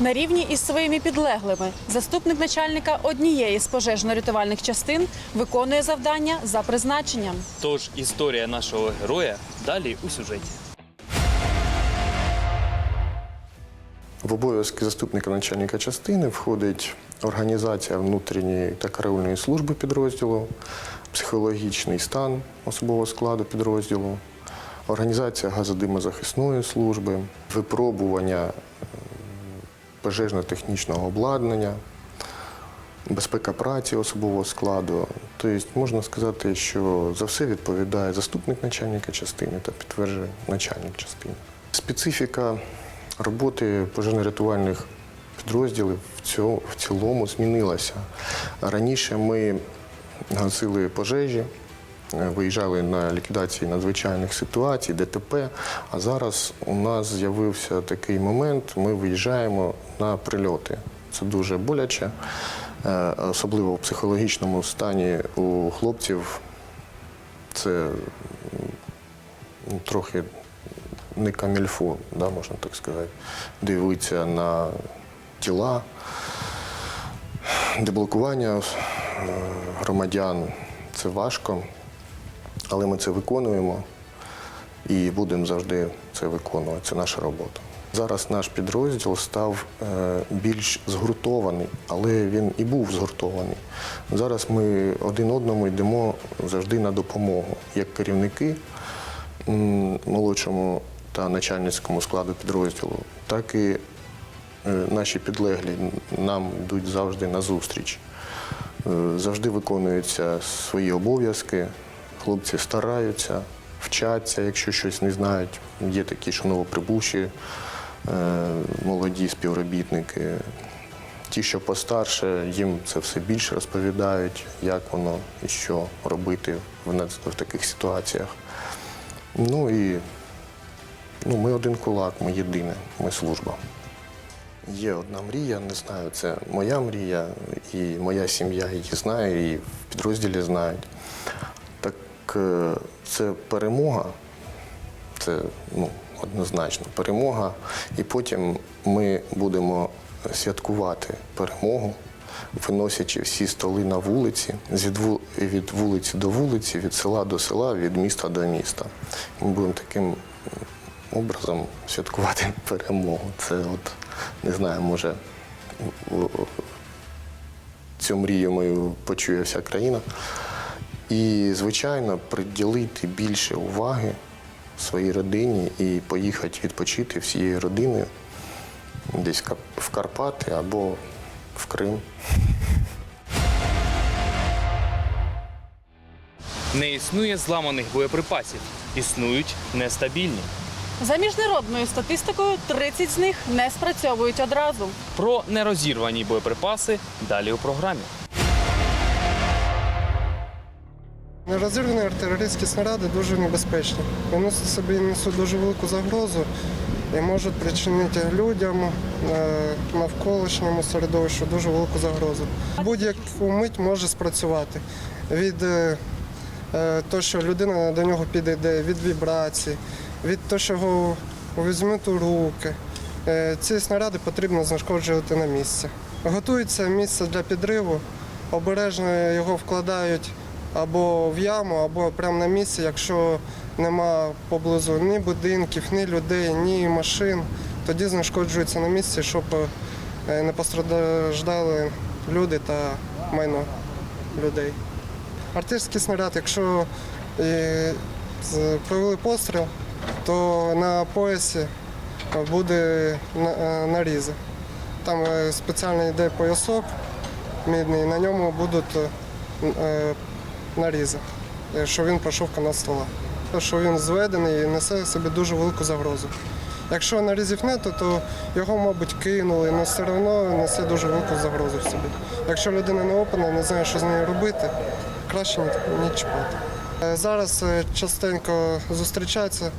На рівні із своїми підлеглими заступник начальника однієї з пожежно-рятувальних частин виконує завдання за призначенням. Тож історія нашого героя далі у сюжеті. В обов'язки заступника начальника частини входить організація внутрішньої та караульної служби підрозділу, психологічний стан особового складу підрозділу, організація газодимозахисної служби, випробування пожежно-технічного обладнання, безпека праці особового складу. Тобто можна сказати, що за все відповідає заступник начальника частини та підтверджує начальник частини. Специфіка роботи пожежно-рятувальних підрозділів в цілому змінилася. Раніше ми гасили пожежі, виїжджали на ліквідації надзвичайних ситуацій, ДТП. А зараз у нас з'явився такий момент, ми виїжджаємо на прильоти. Це дуже боляче, е, особливо в психологічному стані у хлопців. Це трохи не камільфо, да, можна так сказати. Дивитися на тіла, деблокування е, громадян це важко, але ми це виконуємо і будемо завжди це виконувати. Це наша робота. Зараз наш підрозділ став е, більш згуртований, але він і був згуртований. Зараз ми один одному йдемо завжди на допомогу, як керівники молодшому та начальницькому складу підрозділу, так і е, наші підлеглі нам йдуть завжди на зустріч. Е, Завжди виконуються свої обов'язки, хлопці стараються, вчаться, якщо щось не знають. Є такі, що новоприбувші е, молоді співробітники. Ті, що постарше, їм це все більше розповідають, як воно і що робити в, таких ситуаціях. Ну і ну, ми один кулак, ми єдине, ми служба. Є одна мрія, не знаю, це моя мрія, і моя сім'я її знає, і в підрозділі знають. Так е, це перемога, це ну, однозначно перемога. І потім ми будемо святкувати перемогу, виносячи всі столи на вулиці, від вулиці до вулиці, від села до села, від міста до міста. Ми будемо таким образом святкувати перемогу. Це от не знаю, може цю мрію мою почує вся країна. І, звичайно, приділити більше уваги своїй родині і поїхати відпочити всією родиною десь в Карпати або в Крим. Не існує зламаних боєприпасів, існують нестабільні. За міжнародною статистикою 30 з них не спрацьовують одразу. Про нерозірвані боєприпаси далі у програмі. Нерозірвані артилерійські снаряди дуже небезпечні. Вони собі несуть дуже велику загрозу і можуть причинити людям е, навколишньому середовищу дуже велику загрозу. Будь-яку мить може спрацювати від е, е, того, що людина до нього підійде, від вібрацій, від того, що його візьмуть у руки. Ці снаряди потрібно знешкоджувати на місці. Готується місце для підриву, обережно його вкладають або в яму, або прямо на місці, якщо нема поблизу ні будинків, ні людей, ні машин, тоді знешкоджується на місці, щоб е, не постраждали люди та майно людей. Артилерійський снаряд, якщо е, провели постріл, то на поясі буде е, нарізи. Там спеціальний йде поясок мідний, на ньому будуть нарізи, е, що він пройшов канал ствола. Що він зведений і несе собі дуже велику загрозу. Якщо нарізів нету, то його, мабуть, кинули, але все одно несе дуже велику загрозу в собі. Якщо людина не опана, не знає, що з нею робити, краще ні чіпати. Е, Зараз е, частенько зустрічаються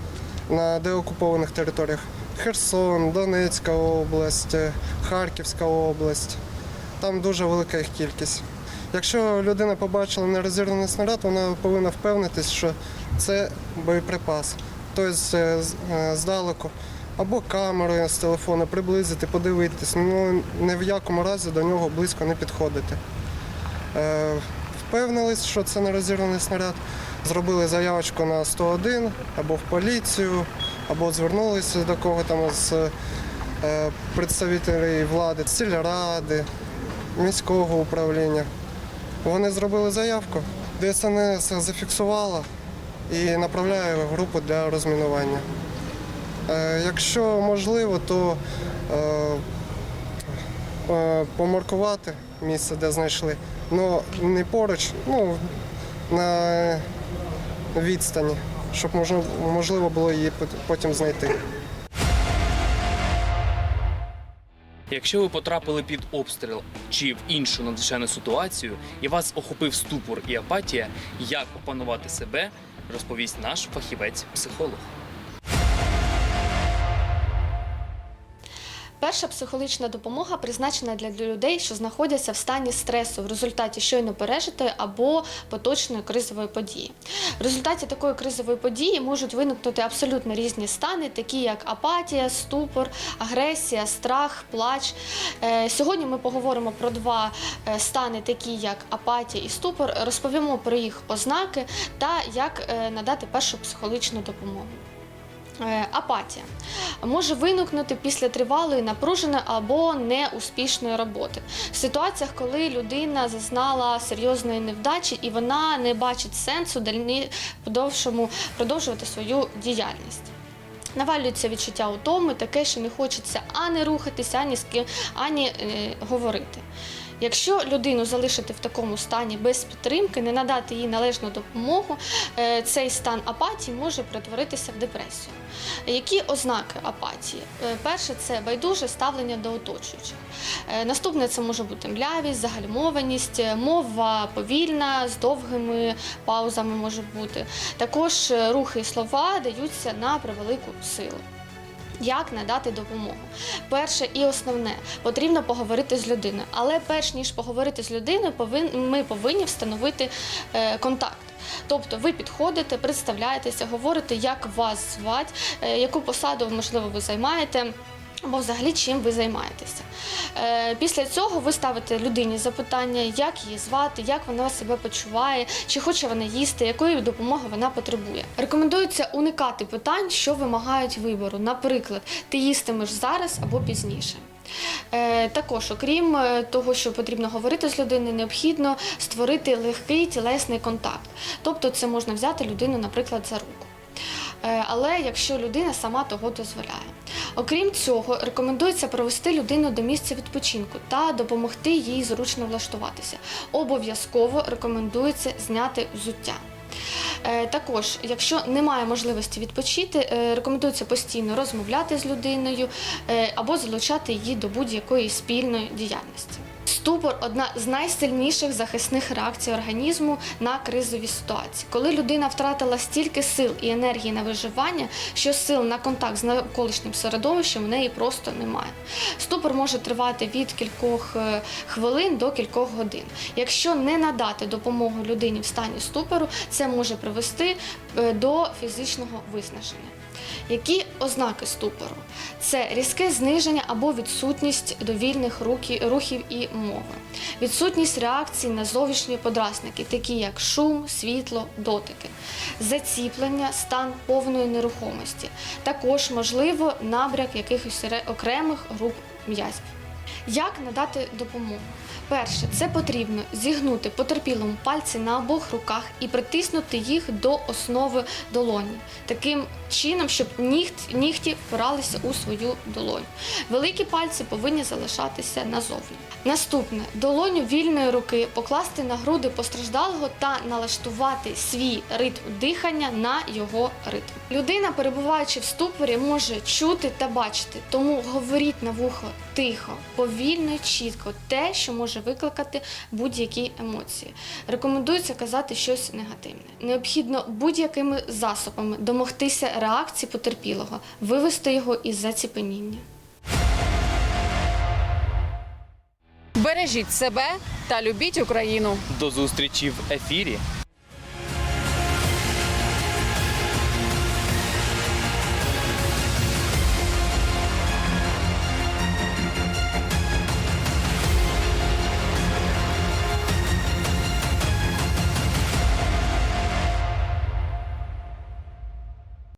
на деокупованих територіях. Херсон, Донецька область, Харківська область. Там дуже велика їх кількість. Якщо людина побачила нерозірваний снаряд, вона повинна впевнитись, що це боєприпас. Тобто е, е, здалеку або камерою з телефону приблизити, подивитись, ну ні в якому разі до нього близько не підходити. Е, Впевнились, що це не розірваний снаряд. Зробили заявочку на 101 або в поліцію, або звернулися до кого там з представителів влади, сільради, міського управління. Вони зробили заявку, ДСНС зафіксувала і направляє групу для розмінування. Е, Якщо можливо, то е, е, помаркувати місце, де знайшли. Ну не поруч, ну на відстані, щоб можливо було її потім знайти. Якщо ви потрапили під обстріл чи в іншу надзвичайну ситуацію, і вас охопив ступор і апатія, як опанувати себе, розповість наш фахівець-психолог. Перша психологічна допомога призначена для людей, що знаходяться в стані стресу в результаті щойно пережитої або поточної кризової події. В результаті такої кризової події можуть виникнути абсолютно різні стани, такі як апатія, ступор, агресія, страх, плач. Е, Сьогодні ми поговоримо про два е, стани, такі як апатія і ступор. Розповімо про їх ознаки та як е, надати першу психологічну допомогу. Е, Апатія може виникнути після тривалої напруженої або неуспішної роботи. В ситуаціях, коли людина зазнала серйозної невдачі і вона не бачить сенсу подовшому продовжувати свою діяльність. Навалюється відчуття утоми, таке, що не хочеться ані рухатися, ані з ким, ані е, говорити. Якщо людину залишити в такому стані без підтримки, не надати їй належну допомогу, е, цей стан апатії може перетворитися в депресію. Які ознаки апатії? Е, Перше це байдуже ставлення до оточуючих. Е, Наступне це може бути млявість, загальмованість, мова повільна, з довгими паузами може бути. Також рухи і слова даються на превелику силу. Як надати допомогу? Перше і основне потрібно поговорити з людиною. Але перш ніж поговорити з людиною, ми повинні встановити е, контакт. Тобто ви підходите, представляєтеся, говорите, як вас звати, е, яку посаду можливо ви займаєте. Або взагалі чим ви займаєтеся. Е, після цього ви ставите людині запитання, як її звати, як вона себе почуває, чи хоче вона їсти, якої допомоги вона потребує. Рекомендується уникати питань, що вимагають вибору. Наприклад, ти їстимеш зараз або пізніше. Е, також, окрім е, того, що потрібно говорити з людиною, необхідно створити легкий тілесний контакт. Тобто, це можна взяти людину, наприклад, за руку. Але якщо людина сама того дозволяє. Окрім цього, рекомендується провести людину до місця відпочинку та допомогти їй зручно влаштуватися. Обов'язково рекомендується зняти взуття. Е, Також, якщо немає можливості відпочити, е, рекомендується постійно розмовляти з людиною е, або залучати її до будь-якої спільної діяльності. Ступор одна з найсильніших захисних реакцій організму на кризові ситуації. Коли людина втратила стільки сил і енергії на виживання, що сил на контакт з навколишнім середовищем в неї просто немає. Ступор може тривати від кількох е, хвилин до кількох годин. Якщо не надати допомогу людині в стані ступору, це може привести е, до фізичного виснаження. Які ознаки ступору? Це різке зниження або відсутність довільних рухів і мови, відсутність реакцій на зовнішні подразники, такі як шум, світло, дотики, заціплення, стан повної нерухомості. Також можливо набряк якихось окремих груп м'язів. Як надати допомогу? Перше, це потрібно зігнути потерпілому пальці на обох руках і притиснути їх до основи долоні, таким чином, щоб нігт, нігті впиралися у свою долоню. Великі пальці повинні залишатися назовні. Наступне долоню вільної руки покласти на груди постраждалого та налаштувати свій ритм дихання на його ритм. Людина, перебуваючи в ступорі, може чути та бачити, тому говоріть на вухо тихо, повільно і чітко те, що може викликати будь-які емоції. Рекомендується казати щось негативне. Необхідно будь-якими засобами домогтися реакції потерпілого, вивести його із заціпеніння. Бережіть себе та любіть Україну. До зустрічі в ефірі.